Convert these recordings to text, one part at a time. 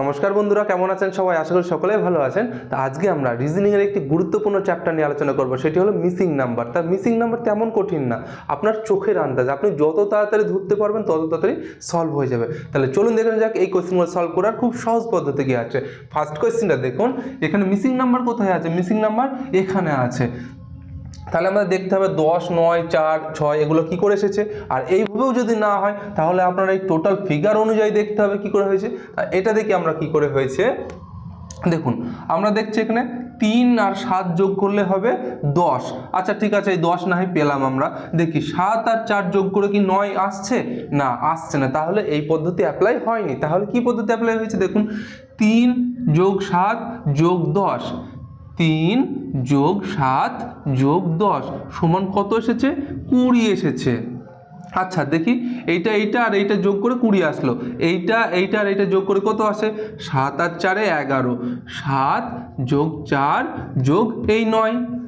নমস্কার বন্ধুরা, কেমন আছেন সবাই? আশা করি সকলেই ভালো আছেন। তা আজকে আমরা রিজনিংয়ের একটি গুরুত্বপূর্ণ চ্যাপ্টার নিয়ে আলোচনা করব, সেটি হলো মিসিং নাম্বার তার মিসিং নাম্বার তেমন কঠিন না, আপনার চোখের আন্দাজ। আপনি যত তাড়াতাড়ি ধরতে পারবেন, তত তাড়াতাড়ি সলভ হয়ে যাবে। তাহলে চলুন দেখে যাক, এই কোয়েশ্চেনগুলো সলভ করার খুব সহজ পদ্ধতি কি আছে? ফার্স্ট কোয়েশ্চেনটা দেখুন, এখানে মিসিং নাম্বার কোথায় আছে? মিসিং নাম্বার এখানে আছে। তাহলে আমাদের দেখতে হবে দশ, নয়, চার, ছয়, এগুলো কি করে এসেছে? আর এইভাবেও যদি না হয়, তাহলে আপনার এই টোটাল ফিগার অনুযায়ী দেখতে হবে কি করে হয়েছে। এটা দেখি আমরা কি করে হয়েছে? দেখুন, আমরা দেখছি এখানে তিন আর সাত যোগ করলে হবে দশ। আচ্ছা ঠিক আছে, এই দশ না হয় পেলাম আমরা। দেখি, সাত আর চার যোগ করে কি নয় আসছে? না আসছে না। তাহলে এই পদ্ধতি অ্যাপ্লাই হয়নি। তাহলে কি পদ্ধতি অ্যাপ্লাই হয়েছে? দেখুন, তিন যোগ সাত যোগ দশ। তিন যোগ সাত যোগ দশ সমান কত এসেছে? কুড়ি এসেছে। আচ্ছা দেখি, এইটা এইটা আর এইটা যোগ করে কুড়ি আসলো। এইটা এইটা আর এইটা যোগ করে কত আসে? সাত আর চারে এগারো। সাত যোগ চার যোগ এই নয়।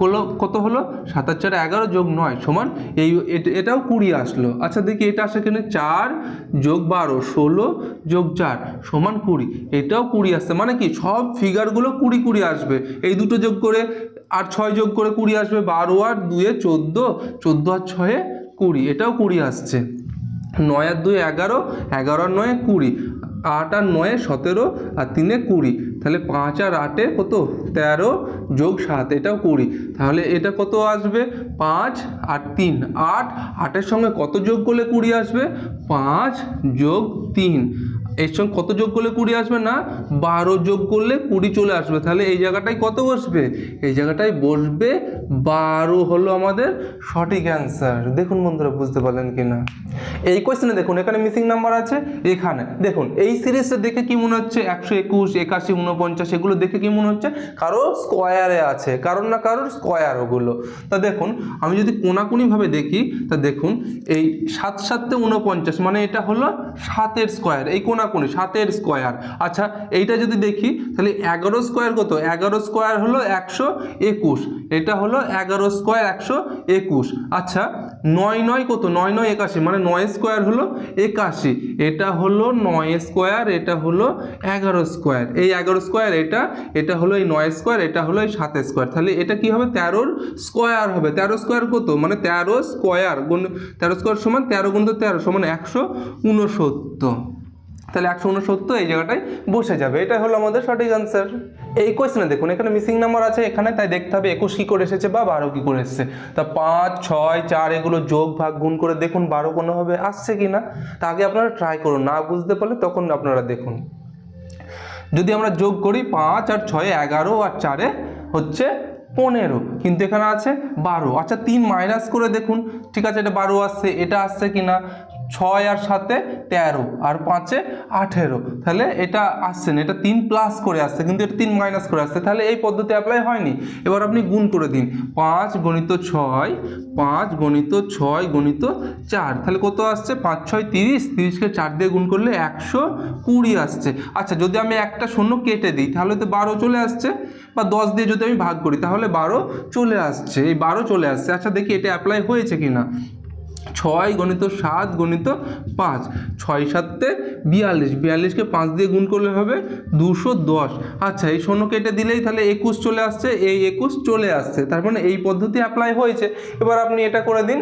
হলো কত হলো? সাত আর চারে এগারো যোগ নয় সমান এই এট- এটাও কুড়ি আসলো। আচ্ছা দেখি এটা আসে এখানে চার যোগ বারো, ষোলো যোগ চার সমান কুড়ি। এটাও কুড়ি আসছে। মানে কি? সব ফিগারগুলো কুড়ি কুড়ি আসবে। এই দুটো যোগ করে আর ছয় যোগ করে কুড়ি আসবে বারো আর দুয়ে চোদ্দ চোদ্দ আর ছয়ে কুড়ি। এটাও কুড়ি আসছে। নয় আর দুই এগারো এগারো আর নয় কুড়ি। আট আর নয়ে সতেরো আর তিনে কুড়ি। তাহলে পাঁচ আর আটে কত? তেরো যোগ সাত, এটাও কুড়ি। তাহলে এটা কত আসবে? পাঁচ আর তিন। আট, আটের সঙ্গে কত যোগ করলে কুড়ি আসবে? পাঁচ যোগ তিন। এর সঙ্গে কত যোগ করলে কুড়ি আসবে না? বারো যোগ করলে কুড়ি চলে আসবে। তাহলে এই জায়গাটায় কত বসবে? এই জায়গাটায় বসবে বারো হলো আমাদের সঠিক অ্যান্সার দেখুন বন্ধুরা, বুঝতে পারলেন কি না এই কোয়েশ্চেনে দেখুন, এখানে মিসিং নাম্বার আছে, এখানে। দেখুন, এই সিরিজটা দেখে কি মনে হচ্ছে? একশো একুশ, একাশি উনপঞ্চাশ এগুলো দেখে কি মনে হচ্ছে? কারও স্কোয়ারে আছে, কারণ না কারোর স্কোয়ার ওগুলো। তা দেখুন, আমি যদি কোনাকুনিভাবে দেখি, তা দেখুন, এই সাত সাতে উনপঞ্চাশ মানে এটা হলো সাতের স্কোয়ার এই কোনাকুনি সাতের স্কোয়ার আচ্ছা এইটা যদি দেখি, তাহলে এগারো স্কোয়ার কত? এগারো স্কোয়ার হলো একশো একুশ। এটা হলো এগারো স্কোয়ার একশো একুশ। আচ্ছা নয় নয় কত? নয় নয় একাশি। মানে নয় স্কোয়ার হলো একাশি। এটা হলো নয় স্কোয়ার এটা হলো এগারো স্কোয়ার এই এগারো স্কোয়ার এটা এটা হলো এই নয় স্কোয়ার এটা হলো এই সাত স্কোয়ার তাহলে এটা কি হবে? তেরোর স্কোয়ার হবে। তেরো স্কোয়ার কত? মানে তেরো স্কোয়ার গুণ, তেরো স্কোয়ার সমান তেরো গুণ তেরো সমান একশো উনসত্তর। তাহলে একশো উনসত্তর এই জায়গাটায় বসে যাবে। এটা হলো আমাদের সঠিক আনসার এই কোয়েশ্চেনে দেখুন, এখানে মিসিং নাম্বার আছে, এখানে তাই দেখতে হবে একুশ কী করে এসেছে বা বারো কী করে এসেছে। তা পাঁচ, ছয়, চার এগুলো যোগ, ভাগ, গুণ করে দেখুন বারো কোনোভাবে আসছে কি না তা আগে আপনারা ট্রাই করুন, না বুঝতে পারলে তখন আপনারা দেখুন। যদি আমরা যোগ করি পাঁচ আর ছয় এগারো আর চারে হচ্ছে পনেরো, কিন্তু এখানে আছে বারো। আচ্ছা তিন মাইনাস করে দেখুন, ঠিক আছে, এটা বারো আসছে, এটা আসছে কি না ছয় আর সাতে তেরো আর পাঁচে আঠেরো। তাহলে এটা আসছে না, এটা তিন প্লাস করে আসছে, কিন্তু এটা তিন মাইনাস করে আসছে। তাহলে এই পদ্ধতি অ্যাপ্লাই হয়নি। এবার আপনি গুণ করে দিন, পাঁচ গণিত ছয়, পাঁচ গণিত ছয় গণিত চার। তাহলে কত আসছে? পাঁচ, ছয়, তিরিশ। তিরিশকে চার দিয়ে গুণ করলে একশো কুড়ি আসছে। আচ্ছা যদি আমি একটা শূন্য কেটে দিই, তাহলে তো বারো চলে আসছে। বা দশ দিয়ে যদি আমি ভাগ করি, তাহলে বারো চলে আসছে। এই বারো চলে আসছে। আচ্ছা দেখি এটা অ্যাপ্লাই হয়েছে কি না ছয় গণিত সাত গণিত পাঁচ। ছয় সাতে বিয়াল্লিশ। বিয়াল্লিশকে পাঁচ দিয়ে গুণ করলে হবে দুশো দশ। আচ্ছা এই শূন্য কেটে দিলেই তাহলে একুশ চলে আসছে। এই একুশ চলে আসছে। তার মানে এই পদ্ধতি অ্যাপ্লাই হয়েছে। এবার আপনি এটা করে দিন।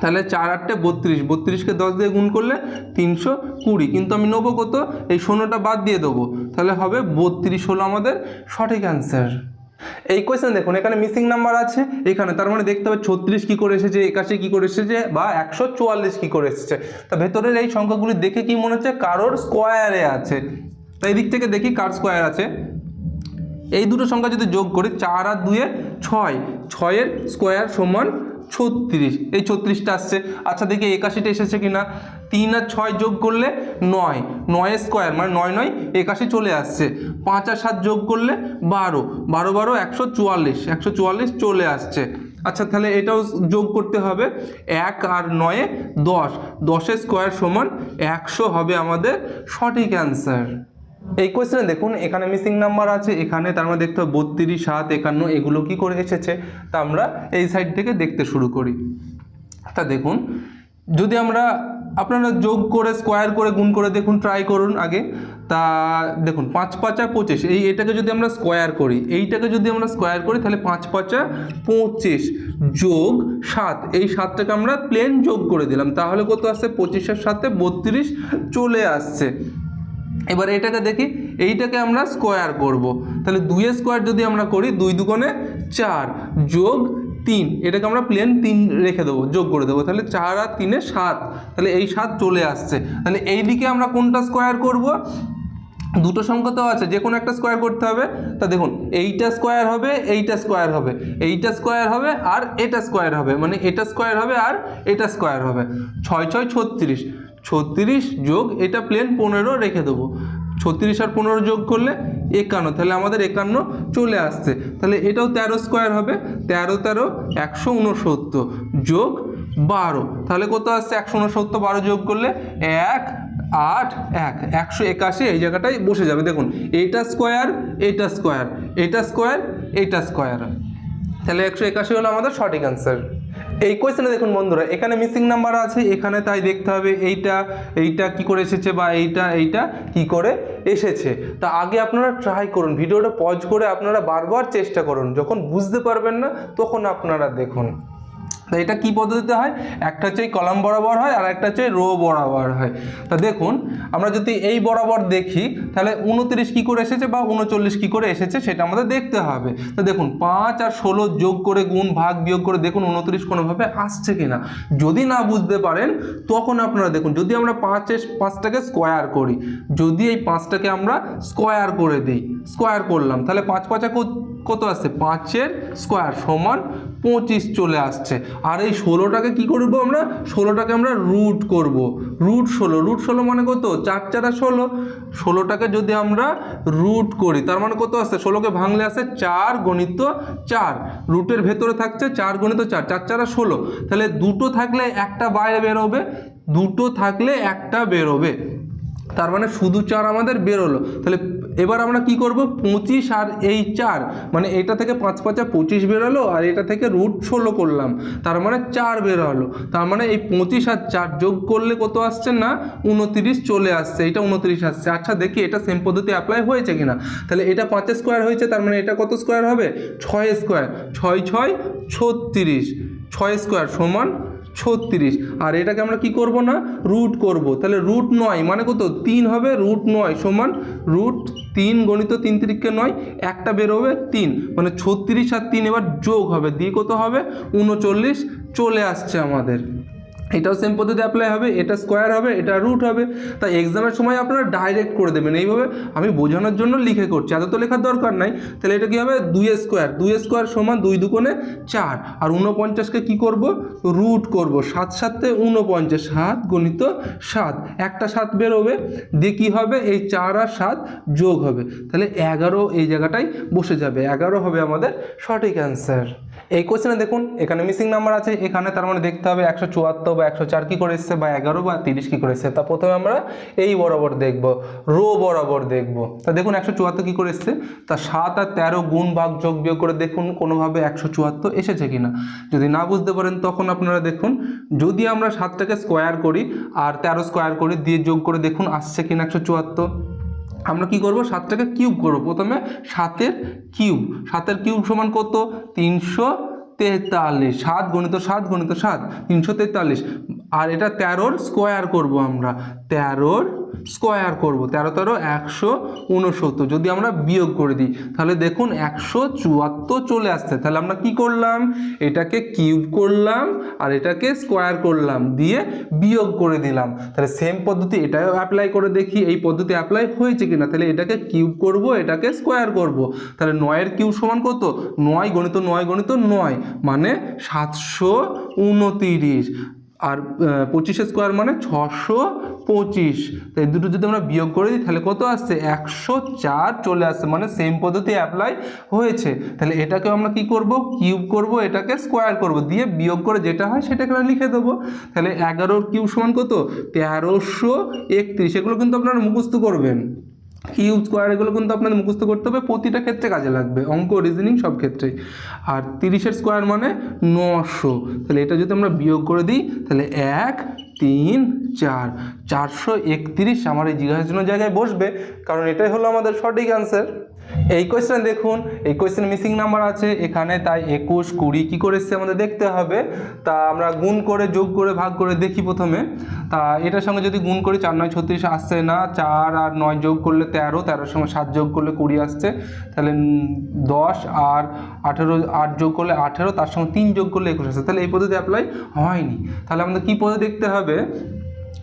তাহলে চার আটটে বত্রিশ। বত্রিশকে দশ দিয়ে গুণ করলে তিনশো কুড়ি। কিন্তু আমি নেব কত? এই শূন্যটা বাদ দিয়ে দেবো। তাহলে হবে বত্রিশ হলো আমাদের সঠিক অ্যান্সার এই কোয়েশ্চেন দেখুন, এখানে মিসিং নাম্বার আছে, এখানে তার মানে দেখতে হবে ছত্রিশ কী করে এসেছে, একাশি কী করে এসেছে, বা একশো চুয়াল্লিশ কী করে এসেছে। তা ভেতরের এই সংখ্যাগুলি দেখে কি মনে হচ্ছে? কারোর স্কোয়ারে আছে। তাই দিক থেকে দেখি কার স্কোয়ার আছে। এই দুটো সংখ্যা যদি যোগ করি, চার আর দুয়ে ছয়, ছয়ের স্কোয়ার সমান ছত্রিশ, এই ছত্রিশটা আসছে। আচ্ছা দেখি একাশিটা এসেছে কি না তিন আর ছয় যোগ করলে নয়। নয় স্কোয়ার মানে নয় নয়, একাশি চলে আসছে। পাঁচ আর সাত যোগ করলে বারো। বারো বারো, একশো চুয়াল্লিশ। একশো চুয়াল্লিশ চলে আসছে। আচ্ছা তাহলে এটাও যোগ করতে হবে। এক আর নয়ে, দশ। দশের স্কোয়ার সমান একশো হবে আমাদের সঠিক অ্যান্সার। এই কোয়েশ্চেনে দেখুন, এখানে মিসিং নাম্বার আছে, এখানে তার মানে দেখতে হবে বত্রিশ, সাত, একান্ন, এগুলো কি করে এসেছে? তা আমরা এই সাইড থেকে দেখতে শুরু করি। তা দেখুন, যদি আমরা আপনারা যোগ করে স্কোয়ার করে, গুণ করে দেখুন ট্রাই করুন আগে। তা দেখুন, পাঁচ পাঁচা পঁচিশ, এই এটাকে যদি আমরা স্কোয়ার করি, এইটাকে যদি আমরা স্কোয়ার করি, তাহলে পাঁচ পাঁচা পঁচিশ যোগ সাত, এই সাতটাকে আমরা প্লেন যোগ করে দিলাম। তাহলে কত আসছে? পঁচিশের সাথে বত্রিশ চলে আসছে। এবার এটাকে দেখি, এইটাকে আমরা স্কোয়ার করব। তাহলে দুইয়ের স্কোয়ার যদি আমরা করি, দুই দুগুণে চার যোগ তিন, এটাকে আমরা প্লেন তিন রেখে দেবো, যোগ করে দেবো। তাহলে চার আর তিনে সাত, তাহলে এই সাত চলে আসছে। তাহলে এই দিকে আমরা কোনটা স্কোয়ার করব? দুটো সংখ্যা তো আছে যে কোনো একটা স্কোয়ার করতে হবে। তা দেখুন, এইটা স্কোয়ার হবে, এইটা স্কোয়ার হবে। এইটা স্কোয়ার হবে আর এটা স্কোয়ার হবে। মানে এটা স্কোয়ার হবে আর এটা স্কোয়ার হবে। ছয় ছয়, ছত্রিশ। ছত্রিশ যোগ এটা প্লেন পনেরো রেখে দেবো। ছত্রিশ আর পনেরো যোগ করলে একান্ন, তাহলে আমাদের একান্ন চলে আসছে। তাহলে এটাও তেরো স্কোয়ার হবে, তেরো তেরো একশো উনসত্তর যোগ বারো, তাহলে কত আসছে? একশো উনসত্তর, বারো যোগ করলে এক, আট, এক, একশো একাশি, এই জায়গাটায় বসে যাবে। দেখুন এইটা স্কোয়ার এইটা স্কোয়ার এইটা স্কোয়ার এইটা স্কোয়ার তাহলে একশো একাশি হলো আমাদের সঠিক অ্যান্সার এই কোয়েশ্চেনে দেখুন বন্ধুরা, এখানে মিসিং নাম্বার আছে, এখানে তাই দেখতে হবে এইটা এইটা কি করে এসেছে বা এইটা এইটা কি করে এসেছে। তা আগে আপনারা ট্রাই করুন ভিডিওটা পজ করে আপনারা বারবার চেষ্টা করুন, যখন বুঝতে পারবেন না, তখন আপনারা দেখুন। তা এটা কি পদ্ধতিতে হয়? একটা হচ্ছে কলাম বরাবর হয় আর একটা হচ্ছে রো বরাবর হয়। তা দেখুন, আমরা যদি এই বরাবর দেখি, তাহলে উনত্রিশ কী করে এসেছে বা উনচল্লিশ কী করে এসেছে সেটা আমাদের দেখতে হবে। তো দেখুন, পাঁচ আর ষোলো যোগ করে গুণ, ভাগ বিয়োগ করে দেখুন উনত্রিশ কোনোভাবে আসছে কিনা। যদি না বুঝতে পারেন, তখন আপনারা দেখুন, যদি আমরা পাঁচের পাঁচটাকে স্কোয়ার করি, যদি এই পাঁচটাকে আমরা স্কোয়ার করে দিই স্কোয়ার করলাম, তাহলে পাঁচ পাঁচা কত আসছে? পাঁচের স্কোয়ার সমান পঁচিশ চলে আসছে। আর এই ষোলোটাকে কি করব আমরা? ষোলোটাকে আমরা রুট করব। রুট ষোলো রুট ষোলো মানে কত? চার চারা ষোলো। ষোলোটাকে যদি আমরা রুট করি, তার মানে কত আসছে? ষোলোকে ভাঙলে আসে চার গণিত চার। রুটের ভেতরে থাকছে চার গণিত চার চার চারা ষোলো। তাহলে দুটো থাকলে একটা বাইরে বেরোবে, দুটো থাকলে একটা বেরোবে। তার মানে শুধু চার আমাদের বেরোলো। তাহলে এবার আমরা কি করব? পঁচিশ আর এই চার মানে এটা থেকে পাঁচ পাঁচা পঁচিশ বেরোলো আর এটা থেকে রুট ষোলো করলাম। তার মানে চার বেরোলো। তার মানে এই পঁচিশ আর চার যোগ করলে কত আসছে না? উনতিরিশ চলে আসছে। এটা উনতিরিশ আসছে। আচ্ছা দেখি এটা সেম পদ্ধতি অ্যাপ্লাই হয়েছে কিনা? তাহলে এটা পাঁচের স্কোয়ার হয়েছে, তার মানে এটা কত স্কোয়ার হবে? ছয় স্কোয়ার ছয় ছয়, ছত্রিশ। ছয় স্কোয়ার সমান ছত্রিশ। আর এটাকে আমরা কি করব না? রুট করব। তাহলে রুট নয় মানে কত? তিন হবে রুট নয় সমান রুট তিন গণিত তিন তিরিখকে নয়, একটা বেরোবে তিন। মানে ছত্রিশ আর তিন এবার যোগ হবে। দিয়ে কত হবে? উনচল্লিশ। চলে আসছে আমাদের। এটাও সেম পদ্ধতি অ্যাপ্লাই হবে, এটা স্কোয়ার হবে, এটা রুট হবে। তাই এক্সামের সময় আপনারা ডাইরেক্ট করে দেবেন। এইভাবে আমি বোঝানোর জন্য লিখে করছি। এত তো লেখার দরকার নাই। তাহলে এটা কী হবে? দুই স্কোয়ার দুই স্কোয়ার সমান দুই দুকোণে চার। আর উনপঞ্চাশকে কি করব? রুট করব। সাত সাতে উনপঞ্চাশ সাত গণিত সাত। একটা সাত বেরোবে। দিয়ে কী হবে? এই চার আর সাত যোগ হবে। তাহলে এগারো এই জায়গাটায় বসে যাবে। এগারো হবে আমাদের সঠিক অ্যান্সার এই কোশ্চেনে দেখুন, এখানে মিসিং নাম্বার আছে। এখানে তার মানে দেখতে হবে একশো চুয়াত্তর বা একশো চার কী করে এসছে বা এগারো বা তিরিশ কী করে তা প্রথমে আমরা এই বরাবর দেখব, রো বরাবর দেখব। তা দেখুন একশো চুয়াত্তর কী করে এসছে? তা সাত আর তেরো গুণ ভাগ যোগ বিয়োগ করে দেখুন কোনোভাবে একশো চুয়াত্তর এসেছে কিনা। যদি না বুঝতে পারেন তখন আপনারা দেখুন, যদি আমরা সাতটাকে স্কোয়ার করি আর তেরো স্কোয়ার করি দিয়ে যোগ করে দেখুন আসছে কিনা একশো চুয়াত্তর। আমরা কি করব? সাতটাকে কিউব করব। প্রথমে সাতের কিউব সাতের কিউব সমান কত? তিনশো তেতাল্লিশ, সাত গণিত সাত গণিত সাত, তিনশো তেতাল্লিশ। আর এটা তেরোর স্কোয়ার করব আমরা। তেরোর স্কোয়ার করব, তেরো তেরো, একশো উনসত্তর যদি আমরা বিয়োগ করে দিই, তাহলে দেখুন একশো চুয়াত্তর চলে আসছে। তাহলে আমরা কি করলাম? এটাকে কিউব করলাম আর এটাকে স্কোয়ার করলাম, দিয়ে বিয়োগ করে দিলাম। তাহলে সেম পদ্ধতি, এটাও অ্যাপ্লাই করে দেখি, এই পদ্ধতি অ্যাপ্লাই হয়েছে কিনা। তাহলে এটাকে কিউব করব, এটাকে স্কোয়ার করব। তাহলে নয়ের কিউব সমান কত? নয় গণিত নয় গণিত নয় মানে সাতশো উনতিরিশ আর পঁচিশে স্কোয়ার মানে ছশো পঁচিশ। তো এই দুটো যদি আমরা বিয়োগ করে দিই, তাহলে কত আসছে? একশো চার চলে আসছে মানে সেম পদ্ধতি অ্যাপ্লাই হয়েছে। তাহলে এটাকে আমরা কি করব? কিউব করব, এটাকে স্কোয়ার করব। দিয়ে বিয়োগ করে যেটা হয়, সেটাকে আমরা লিখে দেবো। তাহলে এগারোর কিউব সমান কত? তেরোশো একত্রিশ। এগুলো কিন্তু আপনারা মুখস্থ করবেন। কিউব স্কোয়ার এগুলো কিন্তু আপনাদের মুখস্থ করতে হবে, প্রতিটা ক্ষেত্রে কাজে লাগবে, অঙ্ক রিজনিং সব ক্ষেত্রেই। আর তিরিশের স্কোয়ার মানে নশো। তাহলে এটা যদি আমরা বিয়োগ করে দিই, তাহলে এক, তিন, চার। চারশো একত্রিশ আমার এই জিজ্ঞাসার জন্য জায়গায় বসবে, কারণ এটাই হলো আমাদের সঠিক অ্যান্সার এই কোয়েশ্চেন দেখুন, এই কোয়েশ্চেন মিসিং নাম্বার আছে, এখানে তাই একুশ, কুড়ি, কী করে এসছে আমাদের দেখতে হবে। তা আমরা গুণ করে, যোগ করে, ভাগ করে দেখি প্রথমে। তা এটার সঙ্গে যদি গুণ করি, চার, নয়, ছত্রিশ আসছে না, চার আর নয় যোগ করলে তেরো, তেরোর সঙ্গে সাত যোগ করলে কুড়ি আসছে। তাহলে দশ আর আঠেরো, আট যোগ করলে আঠেরো, তার সঙ্গে তিন যোগ করলে একুশ আসছে। তাহলে এই পদ্ধতি অ্যাপ্লাই হয়নি। তাহলে আমাদের কী পদ্ধতি দেখতে হবে?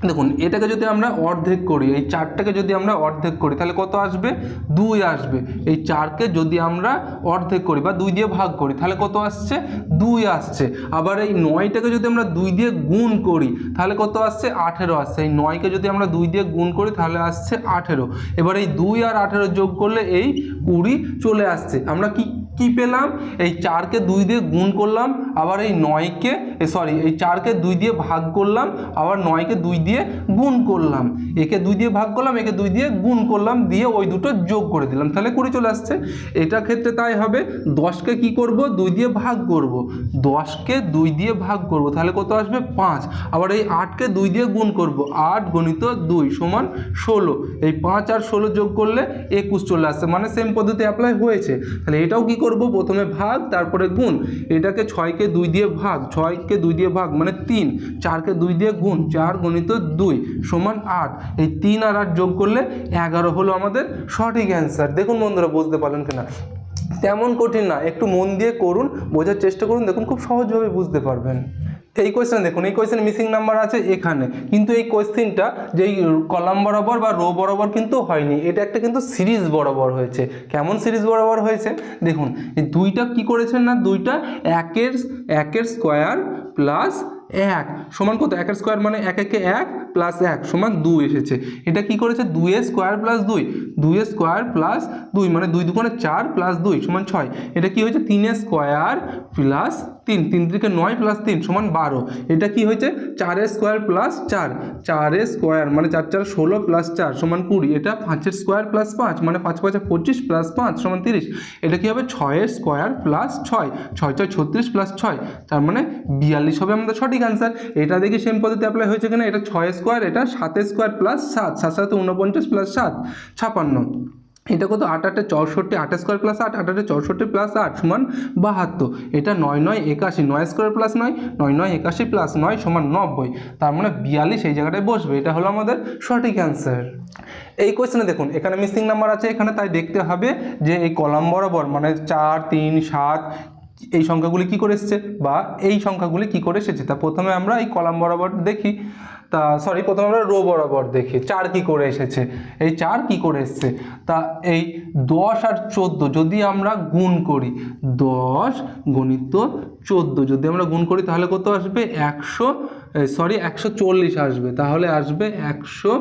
দেখুন, এটাকে যদি আমরা অর্ধেক করি, এই চারটাকে যদি আমরা অর্ধেক করি, তাহলে কত আসবে? দুই আসবে। এই চারকে যদি আমরা অর্ধেক করি বা দুই দিয়ে ভাগ করি, তাহলে কত আসছে? দুই আসছে। আবার এই নয়টাকে যদি আমরা দুই দিয়ে গুণ করি, তাহলে কত আসছে? আঠেরো আসছে। এই নয়কে যদি আমরা দুই দিয়ে গুণ করি, তাহলে আসছে আঠেরো। এবার এই দুই আর আঠেরো যোগ করলে এই কুড়ি চলে আসছে। আমরা কি কি পেলাম? এই চারকে দুই দিয়ে গুণ করলাম, আবার এই নয়কে সরি এই চারকে দুই দিয়ে ভাগ করলাম, আবার নয়কে দুই দিয়ে গুণ করলাম। একে দুই দিয়ে ভাগ করলাম, একে দুই দিয়ে গুণ করলাম, দিয়ে ওই দুটো যোগ করে দিলাম। তাহলে কুড়ি চলে আসছে। এটা ক্ষেত্রে তাই হবে, দশকে কি করব? দুই দিয়ে ভাগ করব। দশকে দুই দিয়ে ভাগ করব, তাহলে কত আসবে? পাঁচ। আবার এই আটকে দুই দিয়ে গুণ করব, আট গণিত দুই সমান ষোলো। এই পাঁচ আর ষোলো যোগ করলে একুশ চলে আসছে মানে সেম পদ্ধতি অ্যাপ্লাই হয়েছে। তাহলে এটাও কি করব? প্রথমে ভাগ, তারপরে গুণ। এটাকে ছয়কে দুই দিয়ে ভাগ, ছয়কে দুই দিয়ে ভাগ মানে তিন। চারকে দুই দিয়ে গুণ, চার গণিত দুই সমান আট। এই তিন আর আট যোগ করলে এগারো হলো আমাদের সঠিক অ্যান্সার দেখুন বন্ধুরা, বুঝতে পারলেন কিনা? তেমন কঠিন না, একটু মন দিয়ে করুন, বোঝার চেষ্টা করুন, দেখুন খুব সহজভাবে বুঝতে পারবেন। এই কোয়েশ্চেন দেখুন, এই কোয়েশ্চেন মিসিং নাম্বার আছে এখানে। কিন্তু এই কোয়েশ্চেনটা যেই কলাম বরাবর বা রো বরাবর কিন্তু হয়নি, এটা একটা কিন্তু সিরিজ বরাবর হয়েছে। কেমন সিরিজ বরাবর হয়েছে? দেখুন, এই দুইটা কি করেছেন না? দুইটা একের একের স্কোয়ার প্লাস এক। সমান কত? একের স্কোয়ার মানে এক, একে এক প্লাস এক, সমান দুই এসেছে। এটা কি করেছে? দুইয়ের স্কোয়ার প্লাস দুই। দুইয়ের স্কোয়ার প্লাস দুই মানে দুই দুগুণে চার প্লাস দুই, সমান ছয়। এটা কি হয়েছে? তিনের স্কোয়ার প্লাস তিন তিন থেকে নয় প্লাস তিন সমান বারো। এটা কি হয়েছে? চারের স্কোয়ার প্লাস চার। চারের স্কোয়ার মানে চার চার, ষোলো প্লাস চার সমান কুড়ি। এটা পাঁচের স্কোয়ার প্লাস পাঁচ মানে পাঁচ, পাঁচে, পঁচিশ প্লাস পাঁচ সমান তিরিশ। এটা কি হবে? ছয়ের স্কোয়ার প্লাস ছয়। ছয় ছয়, ছত্রিশ প্লাস ছয়। তার মানে বিয়াল্লিশ হবে আমাদের সঠিক অ্যান্সার এটা দেখি সেম পদ্ধতি অ্যাপ্লাই হয়েছে কিনা? এটা ছয় স্কোয়ার এটা সাতের স্কোয়ার প্লাস সাত। সাত সাথে উনপঞ্চাশ প্লাস সাত। ছাপান্ন। এটা কত? আট আটে চৌষট্টি, আট স্কোয়ার প্লাস আট আট আটে চৌষট্টি প্লাস আট সমান বাহাত্তর। এটা নয় নয় একাশি, নয় স্কোয়ার প্লাস নয় নয় নয় একাশি প্লাস নয় সমান নব্বই। তার মানে বিয়াল্লিশ এই জায়গাটায় বসবে। এটা হলো আমাদের সঠিক অ্যান্সার এই কোয়েশ্চেনে দেখুন, এখানে মিসিং নাম্বার আছে, এখানে তাই দেখতে হবে যে এই কলাম বরাবর মানে চার, তিন, সাত, এই সংখ্যাগুলি কি করে এসেছে? বা এই সংখ্যাগুলি কি করে এসেছে? তা প্রথমে আমরা এই কলাম বরাবর দেখি। তা সরি প্রথমে আমরা রো বরাবর দেখি। চার কি করে এসেছে? এই চার কি করে এসেছে? তা, এই দশ আর চোদ্দ, যদি আমরা গুণ করি, দশ গণিত চোদ্দ, যদি আমরা গুণ করি, তাহলে কত আসবে? একশো সরি একশো চল্লিশ আসবে। তাহলে আসবে একশো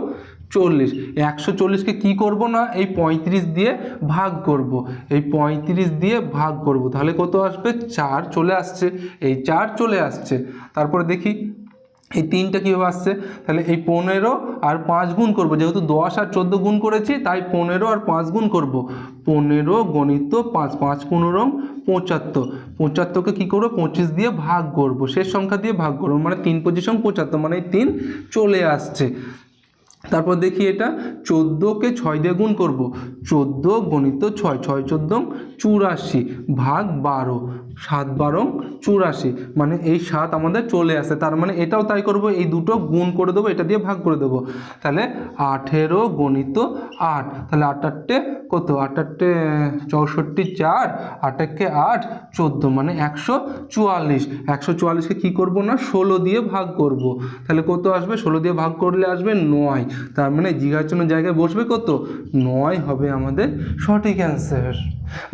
চল্লিশ। একশো চল্লিশকে কী করব না? এই পঁয়ত্রিশ দিয়ে ভাগ করব। এই পঁয়ত্রিশ দিয়ে ভাগ করব। তাহলে কত আসবে? চার চলে আসছে। এই চার চলে আসছে। তারপরে দেখি এই তিনটা কীভাবে আসছে? তাহলে এই পনেরো আর পাঁচ গুণ করব। যেহেতু দশ আর চোদ্দ গুণ করেছি, তাই পনেরো আর পাঁচ গুণ করব। পনেরো গণিত পাঁচ পাঁচ পনেরো পঁচাত্তর। পঁচাত্তরকে কী করব? পঁচিশ দিয়ে ভাগ করব। শেষ সংখ্যা দিয়ে ভাগ করব। মানে তিন পঁচিশ পঁচাত্তর মানে তিন চলে আসছে। তারপর দেখি এটা চোদ্দোকে ছয় দিয়ে গুণ করব। চোদ্দ গণিত ছয় ছয় চোদ্দ চুরাশি ভাগ বারো, সাত বারো চুরাশি। মানে এই সাত আমাদের চলে আসে, তার মানে এটাও তাই করব, এই দুটো গুণ করে দেবো, এটা দিয়ে ভাগ করে দেবো। তাহলে আঠেরো গণিত আট, তাহলে আট আটটে কত? আট আটটে চৌষট্টি চার, আট একে আট, চোদ্দ মানে একশো চুয়াল্লিশ। একশো চুয়াল্লিশকে কী করব না? ষোলো দিয়ে ভাগ করব। তাহলে কত আসবে? ষোলো দিয়ে ভাগ করলে আসবে নয়। তার মানে জন্য জায়গায় বসবে কত? নয় হবে আমাদের সঠিক অ্যান্সার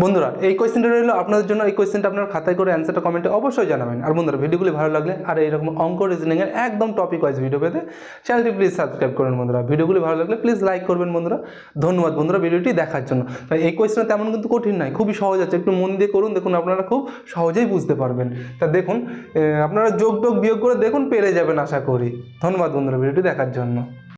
বন্ধুরা, এই কোয়েশ্চেনটা রইল আপনাদের জন্য। এই কোয়েশ্চেনটা আপনার খাতায় করে অ্যান্সারটা কমেন্টে অবশ্যই জানাবেন। আর বন্ধুরা, ভিডিওগুলি ভালো লাগলে আর এইরকম অঙ্ক রিজনিংয়ের একদম টপিক ওয়াইজ ভিডিও পেতে চ্যানেলটি প্লিজ সাবস্ক্রাইব করবেন বন্ধুরা। ভিডিওগুলি ভালো লাগলে প্লিজ লাইক করবেন বন্ধুরা। ধন্যবাদ বন্ধুরা ভিডিওটি দেখার জন্য। তাই এই কোয়েশ্চেন তেমন কিন্তু কঠিন নয়, খুবই সহজ আছে। একটু মন দিয়ে করুন, দেখুন আপনারা খুব সহজেই বুঝতে পারবেন। তা দেখুন আপনারা যোগ টোগ বিয়োগ করে দেখুন, পেরে যাবেন আশা করি। ধন্যবাদ বন্ধুরা, ভিডিওটি দেখার জন্য।